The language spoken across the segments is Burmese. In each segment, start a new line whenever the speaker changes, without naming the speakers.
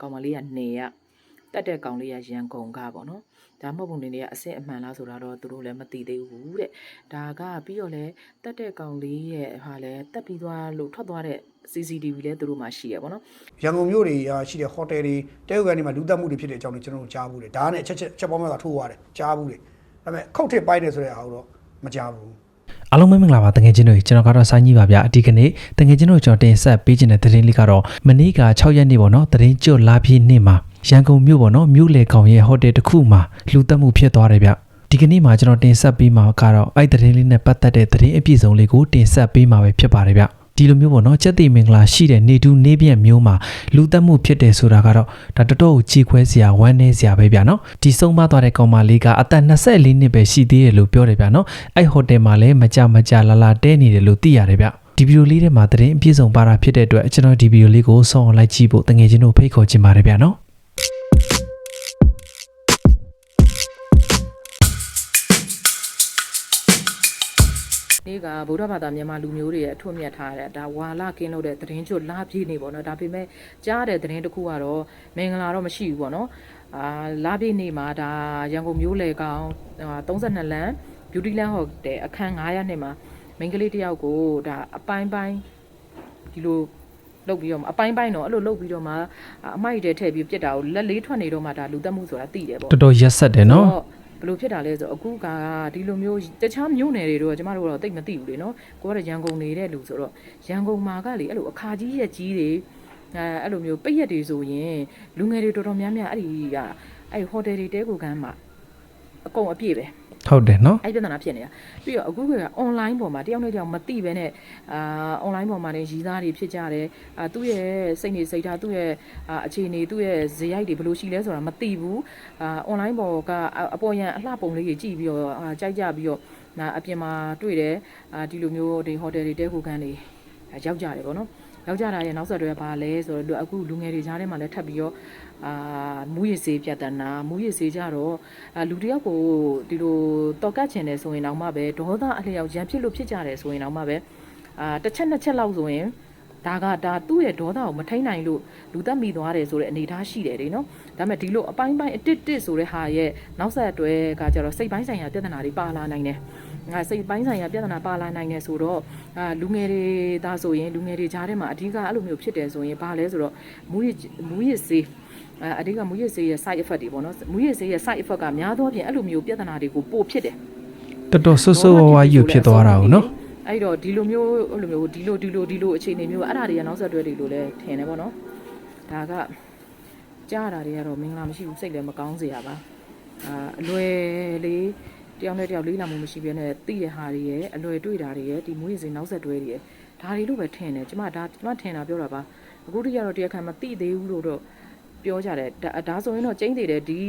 ကောင်မလေးကနေရတက်တဲ့ကောင်လေးကရန်ကုန်ကပေါ့နော်ဒါမှမဟုတ်ဘူးနေနေကအစစ်အမှန်လားဆိုတာတော့သူတို့လည်းမသိသေးဘူးတဲ့ဒါကပြီးတော့လဲတက်တဲ့ကောင်လေးရဲ့ဟာလဲတက်ပြီးသွားလို့ထွက်သွားတဲ့ CCTV လဲသူတို့မှရှိရပေါ့နော်
ရန်ကုန်မြို့တွေရာရှိတဲ့ဟိုတယ်တွေတဲဥကန်တွေမှာလူသက်မှုတွေဖြစ်တဲ့အကြောင်းတွေကျွန်တော်တို့ကြားဘူးတယ်ဒါနဲ့အချက်ချက်ချက်ပေါင်းများစွာထိုးသွားတယ်ကြားဘူးတယ်ဒါပေမဲ့ခုတ်ထစ်ပိုင်းတယ်ဆိုတဲ့အားတော့မကြားဘူး
အားလုံးပဲမင်္ဂလာပါတကယ်ချင်းတို့ကျွန်တော်ကတော့ဆိုင်းကြီးပါဗျာအဒီကနေ့တကယ်ချင်းတို့ကျွန်တော်တင်ဆက်ပေးခြင်းတဲ့သတင်းလေးကတော့မနေ့က6ရက်နေ့ပေါ့နော်သတင်းကျွတ်လာပြည့်နေ့မှာရန်ကုန်မြို့ပေါ့နော်မြို့လေကောင်ရဲ့ဟိုတယ်တစ်ခုမှာလူတက်မှုဖြစ်သွားတယ်ဗျဒီကနေ့မှာကျွန်တော်တင်ဆက်ပေးမှာကတော့အဲ့သတင်းလေးနဲ့ပတ်သက်တဲ့သတင်းအပြည့်စုံလေးကိုတင်ဆက်ပေးမှာပဲဖြစ်ပါတယ်ဗျ ဒီလိုမျိုးပေါ့နော်ချက်သိမင်္ဂလာရှိတဲ့နေတူနေပြန့်မျိုးမှာလူတက်မှုဖြစ်တယ်ဆိုတာကတော့ဒါတော်တော်ကိုကြည်ခွဲစရာဝမ်းနည်းစရာပဲဗျာနော်ဒီဆုံးမသွားတဲ့ကောင်မလေးကအသက်24နှစ်ပဲရှိသေးတယ်လို့ပြောတယ်ဗျာနော်အဲ့ဟိုတယ်မှာလည်းမကြမကြလာလာတဲနေတယ်လို့သိရတယ်ဗျဒီဗီဒီယိုလေးထဲမှာသတင်းအပြည့်စုံပါတာဖြစ်တဲ့အတွက်ကျွန်တော်ဒီဗီဒီယိုလေးကိုဆောင်းလိုက်ကြည့်ဖို့တငယ်ချင်းတို့ဖိတ်ခေါ်ချင်ပါတယ်ဗျာနော်
နေ့ကဗုဒ္ဓဘာသာမြန်မာလူမျိုးတွေရဲ့အထွတ်မြတ်ထားတဲ့ဒါဝါလကင်းလို့တဲ့သတင်းကျွတ်လာပြည့်နေပေါ့နော်ဒါပေမဲ့ကြားတဲ့သတင်းတစ်ခုကတော့မင်္ဂလာတော့မရှိဘူးပေါ့နော်အာလာပြည့်နေမှာဒါရန်ကုန်မြို့လေကောင်32လမ်း beauty land hotel အခန်း900နှစ်မှာမိန်းကလေးတစ်ယောက်ကိုဒါအပိုင်းပိုင်းဒီလိုလုတ်ပြီးတော့မှအပိုင်းပိုင်းတော့အဲ့လိုလုတ်ပြီးတော့မှအမိုက်တဲထည့်ပြီးပြစ်တာကိုလက်လေးထွက်နေတော့မှဒါလူသက်မှုဆိုတာသိတယ်ပေါ့
တော်တော်ရက်ဆက်တယ်နော်
တော့ ဘယ်လိုဖြစ်တာလဲဆိုတော့အခုကဒီလိုမျိုးတခြားမြို့နယ်တွေတော့ကျမတို့ကတော့တိတ်မသိဘူးလေနော်ကိုကရန်ကုန်နေတဲ့လူဆိုတော့ရန်ကုန်မှာကလေအဲ့လိုအခါကြီးရက်ကြီးတွေအဲအဲ့လိုမျိုးပိတ်ရက်တွေဆိုရင်လူငယ်တွေတော်တော်များများအဲ့ဒီကအဲ့ဟိုတယ်တွေတဲကိုကမ်းမှာအကုန်အပြည့်ပဲ
ဟုတ်တယ်နော်
အဲ့ပြဿနာဖြစ်နေတာပြီးတော့အခုက online ပေါ်မှာတယောက်နဲ့တယောက်မသိဘဲနဲ့အာ online ပေါ်မှာနေရည်သားတွေဖြစ်ကြတယ်အာသူ့ရဲ့စိတ်နေစိတ်ထားသူ့ရဲ့အာအခြေအနေသူ့ရဲ့ဇယိုက်တွေဘယ်လိုရှိလဲဆိုတာမသိဘူးအာ online ပေါ်ကအပေါ်ရန်အလှပုံလေးကြီးကြည့်ပြီးတော့အာကြိုက်ကြပြီးတော့နာအပြင်မှာတွေ့တယ်အာဒီလိုမျိုးဒီဟိုတယ်တွေတဲခိုခန်းတွေရောက်ကြတယ်ပေါ့နော်ရောက်ကြတာရဲ့နောက်ဆက်တွဲဘာလဲဆိုတော့အခုလူငယ်တွေကြားထဲမှာလည်းထပ်ပြီးတော့ အာမူရည်စေးပြတ်တနာမူရည်စေးကြတော့အာလူတယောက်ကိုဒီလိုတော်ကတ်ချင်တယ်ဆိုရင်တော့မှပဲဒေါသအလျောက်ရန်ဖြစ်လို့ဖြစ်ကြတယ်ဆိုရင်တော့မှပဲအာတစ်ချက်နှစ်ချက်လောက်ဆိုရင်ဒါကဒါသူ့ရဲ့ဒေါသကိုမထိန်နိုင်လို့လူသက်မိသွားတယ်ဆိုတဲ့အနေအထားရှိတယ်လေနော်ဒါပေမဲ့ဒီလိုအပိုင်းပိုင်းအတစ်တစ်ဆိုတဲ့ဟာရဲ့နောက်ဆက်တွဲကကြတော့စိတ်ပိုင်းဆိုင်ရာပြဿနာတွေပါလာနိုင်တယ်ငါစိတ်ပိုင်းဆိုင်ရာပြဿနာပါလာနိုင်တယ်ဆိုတော့အာလူငယ်တွေဒါဆိုရင်လူငယ်တွေကြားထဲမှာအဓိကအဲ့လိုမျိုးဖြစ်တယ်ဆိုရင်ဘာလဲဆိုတော့မူရမူရစေး အဲအဓိကမူရစေးရဲ့ side effect တွေပေါ့နော်မူရစေးရဲ့ side effect ကများသောအားဖြင့်အဲ့လိုမျိုးပြဿနာတွေကိုပို့ဖြစ်တယ်
တော်တော်ဆွဆွဝါးဝါးယူဖြစ်သွားတာကိုနော်
အဲ့တော့ဒီလိုမျိုးအဲ့လိုမျိုးဒီလိုဒီလိုဒီလိုအခြေအနေမျိုးအဲ့ဒါတွေကနောက်ဆက်တွဲတွေလို့လည်းထင်တယ်ပေါ့နော်ဒါကကြားတာတွေကတော့မင်္ဂလာမရှိဘူးစိတ်လည်းမကောင်းစေရပါအာအလွယ်လေးတယောက်နဲ့တယောက်လေးလာမှုမရှိဘဲနဲ့တိတဲ့ဟာတွေရဲ့အလွယ်တွေ့တာတွေရဲ့ဒီမွေးစဉ်နောက်ဆက်တွဲတွေရဲ့ဒါတွေလို့ပဲထင်တယ်ကျမဒါကျမထင်တာပြောတာပါအခုတည်းကတော့တရားခံမသိသေးဘူးလို့တော့ ပြောကြတယ်ဒါဒါဆိုရင်တော့ကျင်းသေးတယ်ဒီ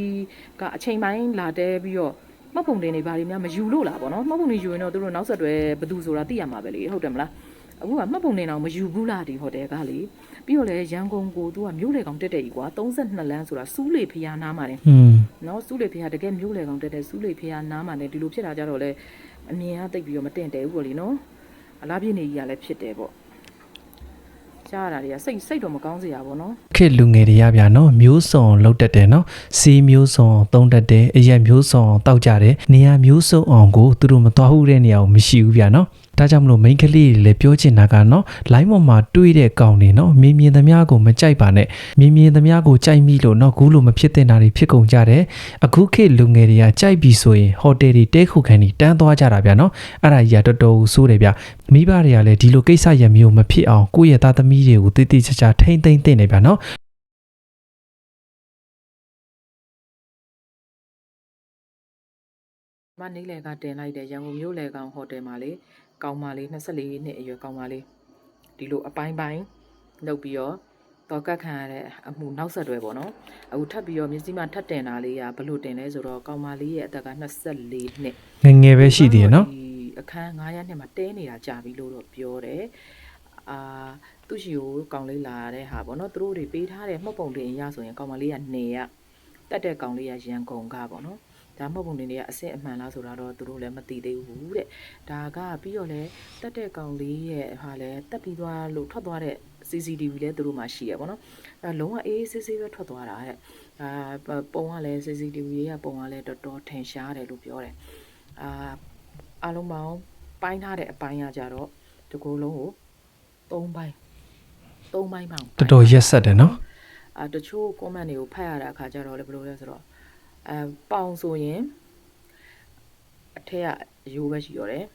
ကအချိန်ပိုင်းလာတဲပြီးတော့မှတ်ပုံတင်တွေဘာတွေများမယူလို့လားပေါ့နော်မှတ်ပုံတွေယူရင်တော့သူတို့နောက်ဆက်တွဲဘယ်သူဆိုတာသိရမှာပဲလေဟုတ်တယ်မလားအခုကမှတ်ပုံတင်တော့မယူဘူးလားဒီဟိုတယ်ကလေပြီးတော့လေရန်ကုန်ကိုသူကမြို့လေကောင်တက်တယ်ကြီးကွာ32လမ်းဆိုတာစူးလေဖျားနားမှာတယ်
อืม
နော်စူးလေဖျားတကယ်မြို့လေကောင်တက်တယ်စူးလေဖျားနားမှာတယ်ဒီလိုဖြစ်တာကြတော့လေအမြင်ကတိတ်ပြီးတော့မတင်တယ်ဘူးပေါ့လေနော်အလားပြည့်နေကြီးကလည်းဖြစ်တယ်ပေါ့ ကြားရတာတွေကစိတ်စိတ်တော့မကောင်းစရာပေါ့နော်
ခေတ်လူငယ်တွေရဗျာနော်မျိုးစုံလောက်တတ်တယ်နော်စီးမျိုးစုံသုံးတတ်တယ်အရက်မျိုးစုံတောက်ကြတယ်နေရာမျိုးစုံအောင်ကိုသူတို့မသွားဘူးတဲ့နေရာကိုမရှိဘူးဗျာနော်ဒါကြောင့်မလို့ main ကလေးတွေလည်းပြောချင်တာကနော် line ပေါ်မှာတွေးတဲ့ကောင်တွေနော်မြင်မြင်သမျှကိုမကြိုက်ပါနဲ့မြင်မြင်သမျှကိုကြိုက်မိလို့နော်ဂူးလို့မဖြစ်တဲ့နာတွေဖြစ်ကုန်ကြတယ်အခုခေတ်လူငယ်တွေကကြိုက်ပြီဆိုရင်ဟိုတယ်တွေတဲခုခံတွေတန်းသွားကြတာဗျာနော်အဲ့ဒါကြီးကတော်တော်ဆိုးတယ်ဗျမိဘတွေကလည်းဒီလိုကိစ္စရမျိုးမဖြစ်အောင်ကိုယ့်ရဲ့သားသမီးတွေကိုတိတိကျကျထိမ့်သိမ့်သိမ့်နေဗျာနော်
မနေလေကတင်လိုက်တယ်ရန်ကုန်မြို့လေကောင်ဟိုတယ်မှာလေ ကောင်မလေး24နှစ်အရွယ်ကောင်မလေးဒီလိုအပိုင်းပိုင်းလုပ်ပြီးတော့တော့ကတ်ခံရတဲ့အမှုနောက်ဆက်တွဲပေါ့နော်အခုထပ်ပြီးတော့မျက်စိမှထပ်တင်တာလေးကဘယ်လိုတင်လဲဆိုတော့ကောင်မလေးရဲ့အသက်က24နှစ်
ငယ်ငယ်ပဲရှိသေးတယ်နော်
ဒီအခန်း900နှစ်မှာတဲနေတာကြာပြီလို့တော့ပြောတယ်အာသူ့ရှိကိုကောင်လေးလာတဲ့ဟာပေါ့နော်သူတို့တွေပေးထားတဲ့မှတ်ပုံတင်အရဆိုရင်ကောင်မလေးကနေရတက်တဲ့ကောင်လေးကရန်ကုန်ကပေါ့နော် ဒါမှမဟုတ်ပုံတွေနေကအစစ်အမှန်လားဆိုတာတော့သူတို့လည်းမသိသေးဘူးတဲ့ဒါကပြီးတော့လဲတက်တဲ့ကောင်လေးရဲ့ဟာလဲတက်ပြီးသွားလို့ထွက်သွားတဲ့ CCTV လည်းသူတို့မှရှိရပေါ့နော်အဲလုံးဝအေးအေးဆေးဆေးပဲထွက်သွားတာတဲ့အာပုံကလည်း CCTV တွေကပုံကလည်းတော်တော်ထင်ရှားတယ်လို့ပြောတယ်အာအလုံးပေါင်းပိုင်းထားတဲ့အပိုင်းကကြတော့ဒီကိုယ်လုံးကို၃ပိုင်း၃ပိုင်းမှောင်
တော်တော်ရက်ဆက်တယ်နော်
အာတချို့ comment တွေကိုဖတ်ရတဲ့အခါကျတော့လေဘယ်လိုလဲဆိုတော့ အဲပေါင်ဆိုရင်အထက်ကအယိုးပဲရှိတော့တယ်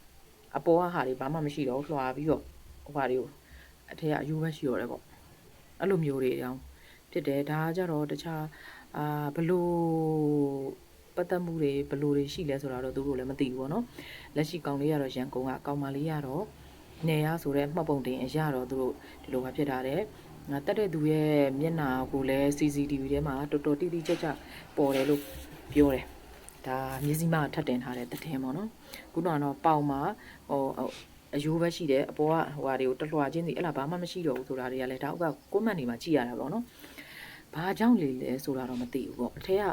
အပေါ်ကဟာတွေဘာမှမရှိတော့ဘူးလွှာပြီးတော့ဟိုဟာတွေကိုအထက်ကအယိုးပဲရှိတော့တယ်ပေါ့အဲ့လိုမျိုးတွေအကြောင်းဖြစ်တယ်ဒါကကြတော့တခြားအာဘလို့ပတ်သက်မှုတွေဘလို့တွေရှိလဲဆိုတာတော့သူတို့လည်းမသိဘူးပေါ့နော်လက်ရှိကောင်လေးကတော့ရန်ကုန်ကကောင်မလေးကတော့နေရဆိုတဲ့မှတ်ပုံတင်အရတော့သူတို့ဒီလိုပဲဖြစ်တာတဲ့ ငါတက်တဲ့သူရဲ့မျက်နှာကိုလည်း CCTV ထဲမှာတော်တော်တိတိကျကျပေါ်တယ်လို့ပြောတယ်။ဒါမျက်စိမှထပ်တင်ထားတဲ့သတင်းပေါ့နော်။ခုနကတော့ပေါင်မှာဟိုအယိုးပဲရှိတယ်အပေါ်ကဟိုဟာတွေကိုတလွှာချင်းစီအဲ့လားဘာမှမရှိတော့ဘူးဆိုတာတွေကလည်းဒါဥကကွန်မန့်တွေမှာကြည့်ရတာပေါ့နော်။ဘာကြောင့်လေလဲဆိုတာတော့မသိဘူးပေါ့။အထက်က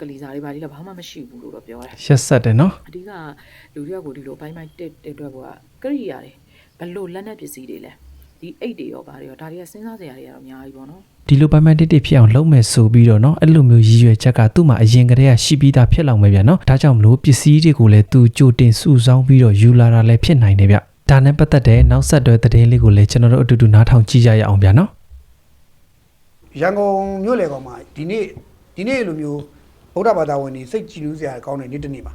ကလီစာတွေဘာတွေလည်းဘာမှမရှိဘူးလို့တော့ပြောတယ်
ရက်ဆက်တယ်နော်
အဓိကလူတွေကကိုဒီလိုဘိုင်းဘိုင်းတက်တက်အတွက်ကကရိယာတွေဘလို့လက်နက်ပစ္စည်းတွေလဲ ဒီအိတ်တွေရောဘာတွေရောဒါတွေကစဉ်းစားစရာတွေကတော့အများကြီးပေါ့နော်
ဒီလိုပိုင်ပိုင်တိတိဖြစ်အောင်လုပ်မယ်ဆိုပြီးတော့เนาะအဲ့လိုမျိုးရည်ရွယ်ချက်ကသူ့မှာအရင်ကတည်းကရှိပြီးသားဖြစ်လောက်မယ်ဗျာเนาะဒါကြောင့်မလို့ပစ္စည်းတွေကိုလည်းသူကြိုတင်စုဆောင်းပြီးတော့ယူလာတာလည်းဖြစ်နိုင်တယ်ဗျဒါနဲ့ပတ်သက်တဲ့နောက်ဆက်တွဲသတင်းလေးကိုလည်းကျွန်တော်တို့အတူတူနားထောင်ကြည့်ကြရအောင်ဗျာเนาะ
ရန်ကုန်မြို့လေကောင်မှာဒီနေ့ဒီနေ့လိုမျိုးဗုဒ္ဓဘာသာဝင်တွေစိတ်ကြည်နူးစရာကောင်းတဲ့နေ့တစ်နေ့မှာ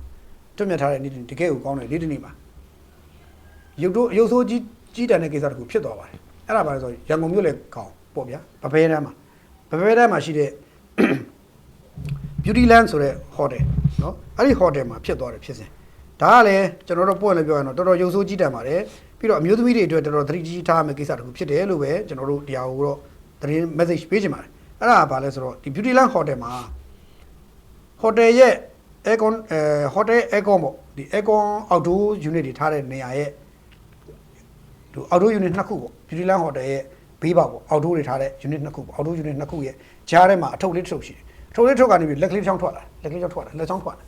တွတ်မြတ်ထားတဲ့နေ့တစ်နေ့တကယ်ကိုကောင်းတဲ့နေ့တစ်နေ့မှာရုပ်တို့ရုပ်ဆိုးကြီး ကြီးတန်တဲ့ကိစ္စတခုဖြစ်သွားပါတယ်အဲ့ဒါပါလဲဆိုရန်ကုန်မြို့လေကောင်ပေါ့ဗျာဗဘဲတန်းမှာဗဘဲတန်းမှာရှိတဲ့ Beauty Land ဆိုတဲ့ hotel เนาะအဲ့ဒီ hotel မှာဖြစ်သွားတယ်ဖြစ်စဉ်ဒါကလည်းကျွန်တော်တို့ပွင့်လည်းပြောရရင်တော့တော်တော်ရုပ်ဆိုးကြီးတန်ပါတယ်ပြီးတော့အမျိုးသမီးတွေအတွက်တော်တော်သတိကြီးထားရမယ့်ကိစ္စတခုဖြစ်တယ်လို့ပဲကျွန်တော်တို့တရားကိုတော့သတင်း message ပေးချင်ပါတယ်အဲ့ဒါကဘာလဲဆိုတော့ဒီ Beauty Land hotel မှာ hotel ရဲ့ aircon အဲ hotel aircon ပေါ့ဒီ aircon outdoor unit တွေထားတဲ့နေရာရဲ့ ဒီ outdoor unit နှစ်ခုပေါ့ Beauty Land hotel ရဲ့ဘေးပေါက်ပေါ့ outdoor တွေထားတဲ့ unit နှစ်ခုပေါ့ outdoor unit နှစ်ခုရဲ့ကြားထဲမှာအထုပ်လေးတစ်ထုပ်ရှိတယ်အထုပ်လေးတစ်ထုပ်ကနေပြီးလက်ကလေးတစ်ချောင်းထွက်လာလက်ကလေးတစ်ချောင်းထွက်လာလက်ချောင်းထွက်လာ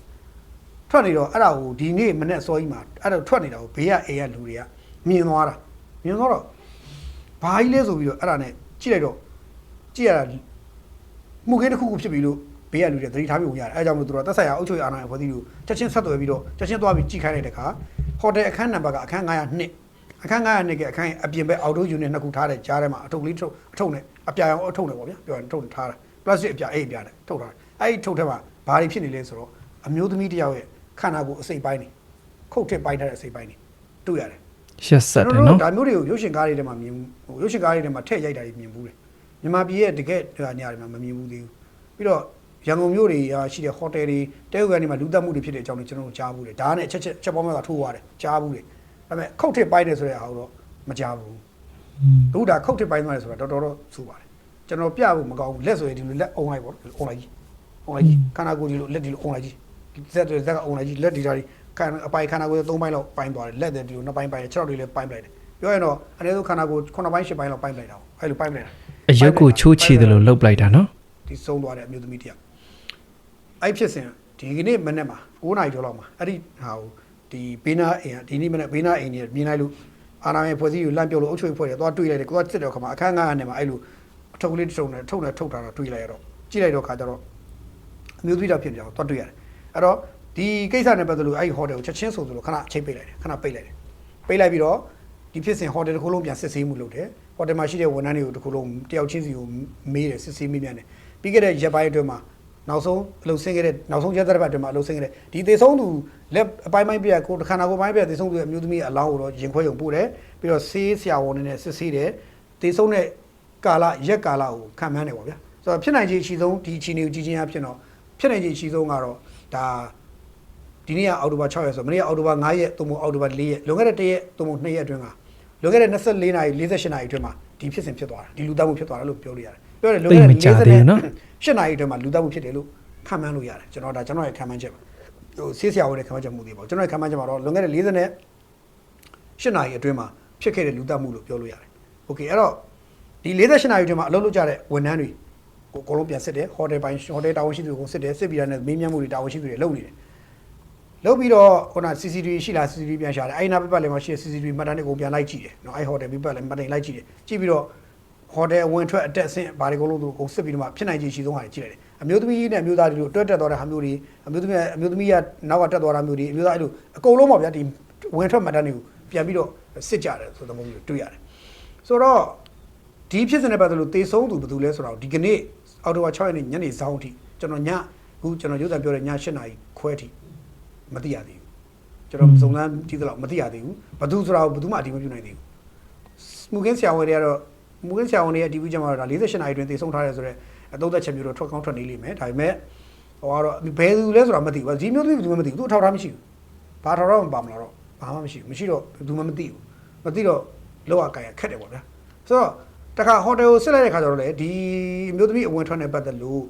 ထွက်နေတော့အဲ့ဒါကိုဒီနေ့မနေ့စောကြီးမှာအဲ့ဒါထွက်နေတာကိုဘေးကအေးကလူတွေကမြင်သွားတာမြင်သွားတော့ဘာကြီးလဲဆိုပြီးတော့အဲ့ဒါနဲ့ကြည့်လိုက်တော့ကြည့်ရတာမှုခင်းတစ်ခုခုဖြစ်ပြီလို့ဘေးကလူတွေသတိထားပြီးဝင်ရတယ်အဲဒါကြောင့်မလို့သူတို့သက်ဆိုင်ရာအုပ်ချုပ်ရေးအာဏာရဲ့ဖွဲ့စည်းလို့ချက်ချင်းဆက်သွယ်ပြီးတော့ချက်ချင်းသွားပြီးကြည့်ခိုင်းလိုက်တဲ့အခါဟိုတယ်အခန်းနံပါတ်ကအခန်း902 အခန်း902ကအခန်းရဲ့အပြင်ဘက်အော်တိုယူနစ်နှစ်ခုထားတဲ့ကြားထဲမှာအထုပ်လေးထုတ်အထုပ်နဲ့အပြာရောင်အထုပ်နဲ့ပေါ့ဗျာပြောရင်ထုတ်ထားတာပလတ်စတစ်အပြာအေးအပြာနဲ့ထုတ်ထားတယ်အဲ့ဒီထုတ်ထဲမှာဘာတွေဖြစ်နေလဲဆိုတော့အမျိုးသမီးတစ်ယောက်ရဲ့ခန္ဓာကိုယ်အစိတ်ပိုင်းနေခုတ်ထစ်ပိုင်းထားတဲ့အစိတ်ပိုင်းနေတွေ့ရတယ်
ရက်ဆက်တယ်
ကျွန်
နော်
တော်တို့ဒါမျိုးတွေကိုရုပ်ရှင်ကားတွေထဲမှာမြင်ဟိုရုပ်ရှင်ကားတွေထဲမှာထည့်ရိုက်တာတွေမြင်ဘူးတယ်မြန်မာပြည်ရဲ့တကယ်ညာတွေမှာမမြင်ဘူးသေးဘူးပြီးတော့ရန်ကုန်မြို့တွေရှိတဲ့ဟိုတယ်တွေတဲဥကန်တွေမှာလူသက်မှုတွေဖြစ်တဲ့အကြောင်းတွေကျွန်တော်တို့ကြားဘူးတယ်ဒါနဲ့အချက်ချက်ချက်ပေါင်းများစွာထိုးသွားတယ်ကြားဘူးတယ် ဒါပေမဲ့ခုတ်ထစ်ပိုင်းတယ်ဆိုတဲ့အားတော့မကြားဘူးဒုဒါခုတ်ထစ်ပိုင်းသွားတယ်ဆိုတာတော်တော်တော့ဆိုပါတယ်ကျွန်တော်ပြဖို့မကောင်းဘူးလက်ဆိုရင်ဒီလိုလက်အုံလိုက်ပေါ့အုံလိုက်ကြီးအုံလိုက်ကြီးခန္ဓာကိုယ်ဒီလိုလက်ဒီလိုအုံလိုက်ကြီးဇက်တွေဇက်ကအုံလိုက်ကြီးလက်ဒီဓာတ်တွေခန္ဓာအပိုင်ခန္ဓာကိုယ်သုံးပိုင်းလောက်ပိုင်းသွားတယ်လက်တွေဒီလိုနှစ်ပိုင်းပိုင်းခြေထောက်တွေလည်းပိုင်းပလိုက်တယ်ပြောရင်တော့အနည်းဆုံးခန္ဓာကိုယ်9ပိုင်း10ပိုင်းလောက်ပိုင်းပလိုက်တာအဲ့လိုပိုင်းပလိုက်တာ
အယုတ်ကိုချိုးချတယ်လို့လှုပ်လိုက်တာနော်
ဒီဆုံးသွားတဲ့အမျိုးသမီးတယောက်အဲ့ဖြစ်စဉ်ဒီကနေ့မနေ့မှာ9နာရီကျော်လောက်မှာအဲ့ဒီဟာကို ဒီဘေးနာအိမ်ကဒီနေ့မနေ့ဘေးနာအိမ်ကြီးမြင်လိုက်လို့အာနာရဲ့ဖွဲ့စည်းကိုလန့်ပြုတ်လို့အုပ်ချုပ်ရေးဖွဲ့တယ်သွားတွေ့လိုက်တယ်ကိုကစစ်တဲ့ခါမှာအခန်းငါးနဲ့မှာအဲ့လိုအထုပ်ကလေးတစ်ထုပ်နဲ့ထုပ်နဲ့ထုတ်တာတော့တွေ့လိုက်ရတော့ကြည့်လိုက်တော့ခါကျတော့အမျိုးသမီးတော့ဖြစ်ပြောင်းသွားတွေ့ရတယ်အဲ့တော့ဒီကိစ္စနဲ့ပတ်သက်လို့အဲ့ဒီဟိုတယ်ကိုချက်ချင်းဆိုသလိုခဏအချိန်ပိတ်လိုက်တယ်ခဏပိတ်လိုက်တယ်ပိတ်လိုက်ပြီးတော့ဒီဖြစ်စဉ်ဟိုတယ်တစ်ခုလုံးပြန်စစ်ဆေးမှုလုပ်တယ်ဟိုတယ်မှာရှိတဲ့ဝန်ထမ်းတွေကိုတစ်ခုလုံးတယောက်ချင်းစီကိုမေးတယ်စစ်ဆေးမိမြန်တယ်ပြီးခဲ့တဲ့ရက်ပိုင်းအတွင်းမှာ နောက်ဆုံးအလုပ်ဆင်းခဲ့တဲ့နောက်ဆုံးရက်သတ္တပတ်အတွင်းမှာအလုပ်ဆင်းခဲ့တဲ့ဒီသေဆုံးသူလက်အပိုင်းပိုင်းပြက်ကိုခန္ဓာကိုယ်ပိုင်းပြက်သေဆုံးသူရဲ့အမျိုးသမီးအလောင်းကိုတော့ရင်ခွဲရုံပို့တယ်ပြီးတော့ဆေးဆရာဝန်တွေနဲ့စစ်ဆေးတယ်သေဆုံးတဲ့ကာလရက်ကာလကိုခံမှန်းတယ်ပေါ့ဗျာဆိုတော့ဖြစ်နိုင်ခြေအရှိဆုံးဒီအချိန်ကိုကြည့်ချင်းအဖြစ်တော့ဖြစ်နိုင်ခြေအရှိဆုံးကတော့ဒါဒီနေ့ကအောက်တိုဘာ6ရက်ဆိုမနေ့ကအောက်တိုဘာ9ရက်သို့မဟုတ်အောက်တိုဘာ4ရက်လွန်ခဲ့တဲ့1ရက်သို့မဟုတ်2ရက်အတွင်းကလွန်ခဲ့တဲ့24နာရီ48နာရီအတွင်းမှာ ဒီဖြစ်စဉ်ဖြစ်သွားတာဒီလူသားမှုဖြစ်သွားတယ်လို့ပြောလို့ရတယ်ပြောတယ်လွန်ခဲ့တဲ့48နာရီအတွင်းမှာလူသားမှုဖြစ်တယ်လို့ခံမှန်းလို့ရတယ်ကျွန်တော်ဒါကျွန်တော်ရဲ့ခံမှန်းချက်ပါဟိုဆေးဆရာဝန်ရဲ့ခံမှန်းချက်မှုတွေပေါ့ကျွန်တော်ရဲ့ခံမှန်းချက်မှာတော့လွန်ခဲ့တဲ့40နဲ့8နာရီအတွင်းမှာဖြစ်ခဲ့တဲ့လူသားမှုလို့ပြောလို့ရတယ်โอเคအဲ့တော့ဒီ48နာရီအတွင်းမှာအလုပ်လုပ်ကြတဲ့ဝန်ထမ်းတွေကိုအကုန်လုံးပြန်စစ်တယ်ဟိုတယ်ပိုင်းဟိုတယ်တာဝန်ရှိသူတွေကိုစစ်တယ်စစ်ပြီးတာနဲ့မေးမြန်းမှုတွေတာဝန်ရှိသူတွေလုပ်နေတယ် လုပ်ပြီးတော့ခုန CCTV ရှိလား CCTV ပြန်ရှာတယ်အဲ့နာပြပတ်လည်းမရှိ CCTV မှတ်တမ်းတွေကိုပြန်လိုက်ကြည့်တယ်နော်အဲ့ဟိုတယ်ပြပတ်လည်းမှတ်တမ်းလိုက်ကြည့်တယ်ကြည့်ပြီးတော့ဟိုတယ်အဝင်ထွက်အတက်အဆင့်ဘာတွေကိုလို့သူကိုစစ်ပြီးတော့မှဖြစ်နိုင်ခြေရှိဆုံးဟာတွေကြည့်လိုက်တယ်အမျိုးသမီးနဲ့အမျိုးသားတွေတို့တွဲတက်သွားတဲ့ဟာမျိုးတွေအမျိုးသမီးအမျိုးသမီးကနောက်ကတက်သွားတာမျိုးတွေအမျိုးသားအဲ့လိုအကုန်လုံးပေါ့ဗျာဒီဝင်ထွက်မှတ်တမ်းတွေကိုပြန်ပြီးတော့စစ်ကြတယ်ဆိုတဲ့မျိုးတွေ့ရတယ်ဆိုတော့ဒီဖြစ်စဉ်နဲ့ပတ်သက်လို့တေဆုံးသူဘယ်သူလဲဆိုတော့ဒီကနေ့အော်တိုဝါ6ရက်နေ့ညနေစောင်းအထိကျွန်တော်ညအခုကျွန်တော်ရုပ်သံပြောတဲ့ည7:00နာရီခွဲအထိ မသိရသေးဘူးကျွန်တော်စုံစမ်းကြည့်သလောက်မသိရသေးဘူးဘယ်သူဆိုတာကိုဘယ်သူမှအတိမပြုနိုင်သေးဘူးမူကင်းဆရာဝန်တွေကတော့မူကင်းဆရာဝန်တွေရဲ့ TV ကျမှာတော့ဒါ48နာရီတွင်တည်ဆုံးထားတယ်ဆိုတော့အသုံးသက်ချက်မျိုးတော့ထွက်ကောင်းထွက်နေလိမ့်မယ်ဒါပေမဲ့ဟိုကတော့ဘယ်သူလဲဆိုတာမသိဘူးဒီမျိုးသူဘယ်သူမှမသိဘူးသူအထောက်ထားမရှိဘူးဘာထောက်ထားမှပါမလားတော့ဘာမှမရှိဘူးမရှိတော့ဘယ်သူမှမသိဘူးမသိတော့လောကကိုင်ရခက်တယ်ပေါ့ဗျာဆိုတော့တခါဟိုတယ်ကိုဆက်လိုက်တဲ့ခါကျတော့လေဒီအမျိုးသမီးအဝင်ထွက်နေပတ်သက်လို့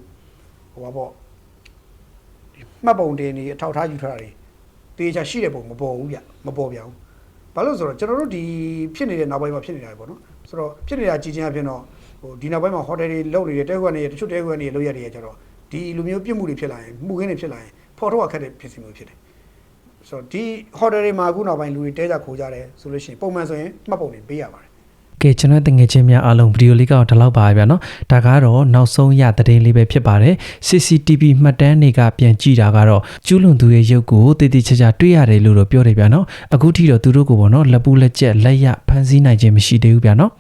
ဟိုပါပေါ့ မှတ်ပုံတင်နေအထောက်ထားယူထားတာတွေတေချာရှိတဲ့ပုံမပေါ်ဘူးဗျမပေါ်ပြဘူးဘာလို့ဆိုတော့ကျွန်တော်တို့ဒီဖြစ်နေတဲ့နောက်ပိုင်းမှာဖြစ်နေတာပဲပေါ့နော်ဆိုတော့ဖြစ်နေတာကြည်ချင်းအဖြစ်တော့ဟိုဒီနောက်ပိုင်းမှာဟိုတယ်တွေလုပ်နေတဲ့တဲခွက်နေတချို့တဲခွက်နေလုပ်ရတဲ့ကြတော့ဒီလူမျိုးပြစ်မှုတွေဖြစ်လာရင်မှုခင်းတွေဖြစ်လာရင်ဖော်ထုတ်ရခက်တဲ့ဖြစ်စီမျိုးဖြစ်တယ်ဆိုတော့ဒီဟိုတယ်တွေမှာအခုနောက်ပိုင်းလူတွေတဲကြခိုးကြတယ်ဆိုလို့ရှိရင်ပုံမှန်ဆိုရင်မှတ်ပုံတွေပေးရပါတယ်
ကဲကျွန်တော်တငယ်ချင်းများအားလုံးဗီဒီယိုလေးကတော့ဒီလောက်ပါပဲဗျာနော်ဒါကတော့နောက်ဆုံးရသတင်းလေးပဲဖြစ်ပါတယ် CCTV မှတ်တမ်းတွေကပြန်ကြည့်တာကတော့ကျူးလွန်သူရဲ့ရုပ်ကိုတည်တည်ချာချာတွေ့ရတယ်လို့တော့ပြောတယ်ဗျာနော်အခုထိတော့သူတို့ကိုပေါ့နော်လက်ပူးလက်ကျက်လက်ရဖမ်းဆီးနိုင်ခြင်းမရှိသေးဘူးဗျာနော်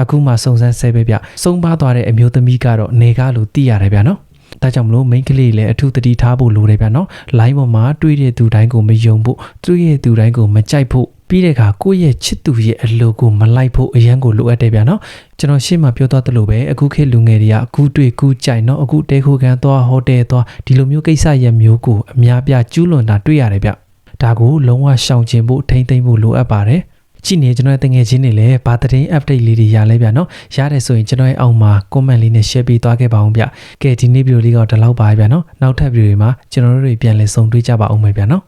အခုမှစုံစမ်းဆဲပဲဗျစုံပါသွားတဲ့အမျိုးသမီးကတော့နေကားလို့သိရတယ်ဗျာနော်ဒါကြောင့်မလို့ main ကလေးလည်းအထူးတတိထားဖို့လိုတယ်ဗျာနော် line ပေါ်မှာတွေ့တဲ့သူတိုင်းကိုမယုံဖို့တွေ့တဲ့သူတိုင်းကိုမကြိုက်ဖို့ ပြီးတဲ့အခါကိုယ့်ရဲ့ချစ်သူရဲ့အလိုကိုမလိုက်ဖို့အရန်ကိုလိုအပ်တယ်ဗျာနော်ကျွန်တော်ရှေ့မှာပြောသွားသလိုပဲအခုခေတ်လူငယ်တွေကအခုတွေ့အခုကြိုက်နော်အခုတဲခိုကန်သွားဟိုတယ်သွားဒီလိုမျိုးကိစ္စရပ်မျိုးကိုအများပြကျူးလွန်တာတွေ့ရတယ်ဗျဒါကိုလုံးဝရှောင်ကျဉ်ဖို့ထိမ့်သိမ့်ဖို့လိုအပ်ပါတယ်ကြည့်နေကျွန်တော်ရဲ့တငယ်ချင်းတွေလည်းဗာသတင်း update လေးတွေရလဲဗျာနော်ရတယ်ဆိုရင်ကျွန်တော်ရဲ့အောက်မှာ comment လေးနဲ့ share ပေးသွားခဲ့ပါအောင်ဗျကဲဒီနေ့ဗီဒီယိုလေးကတော့ဒီလောက်ပါပဲဗျာနော်နောက်ထပ်ဗီဒီယိုတွေမှာကျွန်တော်တို့တွေပြန်လည်ဆုံတွေ့ကြပါအောင်မယ်ဗျာနော်